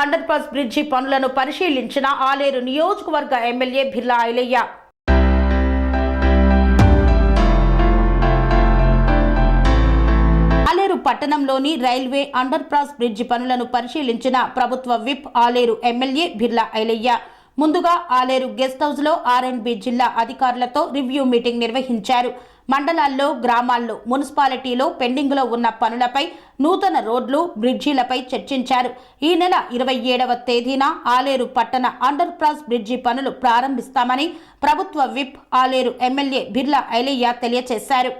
Underpass bridge పనులను పరిశీలించిన ఆలేరు నియోజకవర్గ ఎమ్మెల్యే బిర్లా ఐలయ్య. ఆలేరు పట్టణంలోని రైల్వే అండర్ పాస్ బ్రిడ్జి పనులను పరిశీలించిన ప్రభుత్వ విప్ ఆలేరు ఎమ్మెల్యే బిర్లా ఐలయ్య. ముందుగా ఆలేరు గెస్ట్ హౌస్లో బి జిల్లా అధికారులతో రివ్యూ మీటింగ్ నిర్వహించారు. మండలాల్లో గ్రామాల్లో మున్సిపాలిటీలో పెండింగ్లో ఉన్న పనులపై నూతన రోడ్లు బ్రిడ్జీలపై చర్చించారు. ఈ నెల ఇరవై ఏడవ తేదీన ఆలేరు పట్టణ అండర్ పాస్ బ్రిడ్జి పనులు ప్రారంభిస్తామని ప్రభుత్వ విప్ ఆలేరు ఎమ్మెల్యే బిర్లా ఐలయ్య తెలియజేశారు.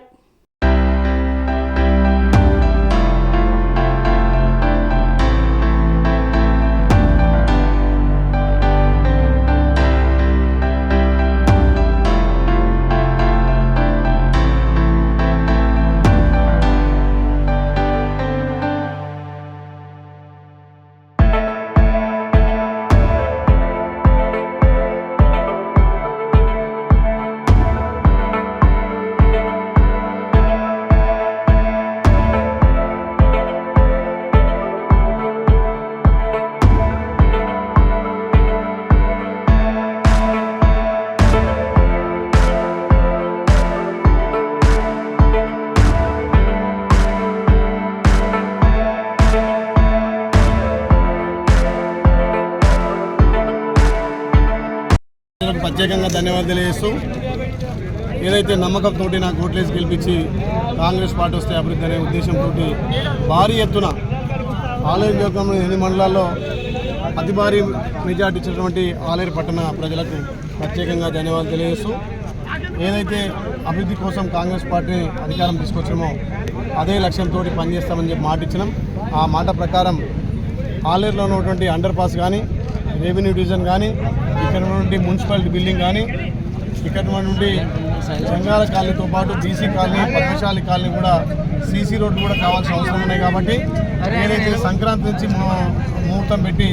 ప్రత్యేకంగా ధన్యవాదాలు తెలియజేస్తూ ఏదైతే నమ్మకంతో నాకు ఓట్లేసి గెలిపించి కాంగ్రెస్ పార్టీ వస్తే అభివృద్ధి అనే ఉద్దేశంతో భారీ ఎత్తున ఆలయ నియోజకవర్గంలో ఎన్ని మండలాల్లో అతి భారీ మెజార్టీ ఇచ్చినటువంటి ఆలేరు పట్టణ ప్రజలకు ప్రత్యేకంగా ధన్యవాదాలు తెలియజేస్తూ ఏదైతే అభివృద్ధి కోసం కాంగ్రెస్ పార్టీ అధికారం తీసుకొచ్చామో అదే లక్ష్యంతో పనిచేస్తామని చెప్పి మాట ఇచ్చినాం. ఆ మాట ప్రకారం ఆలేరులో ఉన్నటువంటి అండర్ పాస్ కానీ రెవెన్యూ డివిజన్ కానీ ఇక్కడ నుండి మున్సిపాలిటీ బిల్డింగ్ కానీ ఇక్కడ నుండి సంఘాల కాలనీతో పాటు బీసీ కాలనీ పద్మశాలి కాలనీ కూడా సీసీ రోడ్డు కూడా కావాల్సిన అవసరం ఉన్నాయి కాబట్టి ఏదైతే సంక్రాంతి నుంచి ముహూర్తం పెట్టి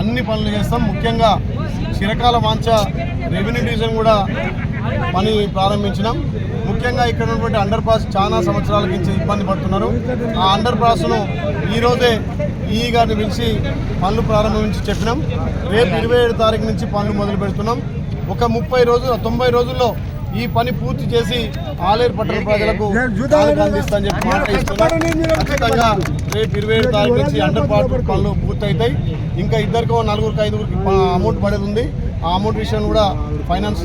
అన్ని పనులు చేస్తాం. ముఖ్యంగా చిరకాల వాంచ రెవెన్యూ డివిజన్ కూడా పని ప్రారంభించినాం. ముఖ్యంగా ఇక్కడ ఉన్నటువంటి అండర్ పాస్ చాలా సంవత్సరాల నుంచి ఇబ్బంది పడుతున్నారు. ఆ అండర్ పాస్ను ఈరోజే ఈ గారిని పిలిచి పనులు ప్రారంభించి చెప్పినాం. రేపు ఇరవై ఏడు తారీఖు నుంచి పనులు మొదలు పెడుతున్నాం. ఒక ముప్పై రోజులు తొంభై రోజుల్లో ఈ పని పూర్తి చేసి ఆలేరు పట్టణ ప్రజలకు కానుక చెప్పి మాట ఇస్తున్నాం. ఖచ్చితంగా రేపు ఇరవై ఏడు తారీఖు నుంచి అండర్ పాస్ పనులు పూర్తవుతాయి. ఇంకా ఇద్దరికో నలుగురికి ఐదుగురికి అమౌంట్ పడేది ఉంది. ఆ అమౌంట్ విషయం కూడా ఫైనాన్స్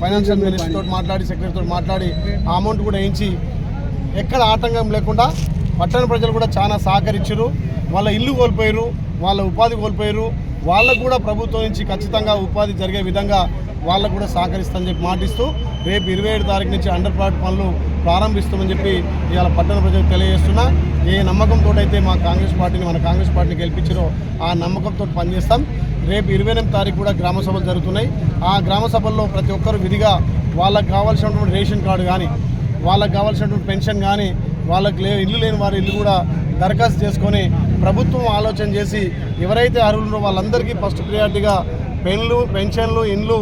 ఫైనాన్షియల్ మినిస్టర్ తోటి మాట్లాడి సెక్రటరీ తోటి మాట్లాడి ఆ అమౌంట్ కూడా వేయించి ఎక్కడ ఆటంకం లేకుండా పట్టణ ప్రజలు కూడా చాలా సహకరించారు. వాళ్ళ ఇల్లు కోల్పోయారు వాళ్ళ ఉపాధి కోల్పోయారు వాళ్ళకు కూడా ప్రభుత్వం నుంచి ఖచ్చితంగా ఉపాధి జరిగే విధంగా వాళ్ళకు కూడా సహకరిస్తామని చెప్పి మాటిస్తూ రేపు ఇరవై ఏడు తారీఖు నుంచి అండర్ పార్ట్ పనులు ప్రారంభిస్తామని చెప్పి ఇవాళ పట్టణ ప్రజలకు తెలియజేస్తున్నా. ఏ నమ్మకంతో అయితే మా కాంగ్రెస్ పార్టీని మన కాంగ్రెస్ పార్టీని గెలిపించారో ఆ నమ్మకంతో పనిచేస్తాం. రేపు ఇరవై ఎనిమిది తారీఖు కూడా గ్రామ సభలు జరుగుతున్నాయి. ఆ గ్రామ సభల్లో ప్రతి ఒక్కరు విధిగా వాళ్ళకి కావాల్సినటువంటి రేషన్ కార్డు కానీ వాళ్ళకి కావాల్సినటువంటి పెన్షన్ కానీ వాళ్ళకి లే ఇల్లు లేని వారి ఇల్లు కూడా దరఖాస్తు చేసుకొని ప్రభుత్వం ఆలోచన చేసి ఎవరైతే అర్హులున్నారో వాళ్ళందరికీ ఫస్ట్ ప్రియారిటీగా పెన్లు పెన్షన్లు ఇండ్లు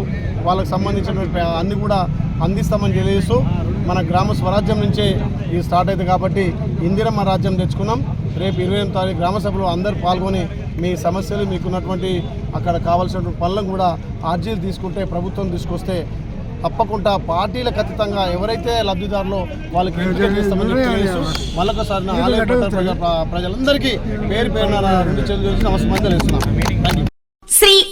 వాళ్ళకి సంబంధించినటువంటి అన్నీ అన్ని కూడా అందిస్తామని తెలియజేస్తూ మన గ్రామ స్వరాజ్యం నుంచే ఇది స్టార్ట్ అవుతుంది కాబట్టి ఇందిరమ్మ రాజ్యం తెచ్చుకున్నాం. రేపు ఇరవై ఎనిమిది తారీఖు గ్రామ సభలో అందరూ పాల్గొని మీ సమస్యలు మీకున్నటువంటి అక్కడ కావాల్సినటువంటి పనులను కూడా ఆర్జీలు తీసుకుంటే ప్రభుత్వం తీసుకొస్తే తప్పకుండా పార్టీలకు అతీతంగా ఎవరైతే లబ్ధిదారులో వాళ్ళకి మళ్ళొకసారి ప్రజలందరికీ పేరు పేరున రెండు చేతులు నమస్కారం తెలియజేస్తున్నాను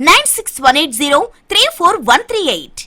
Nine six one eight zero three four one three eight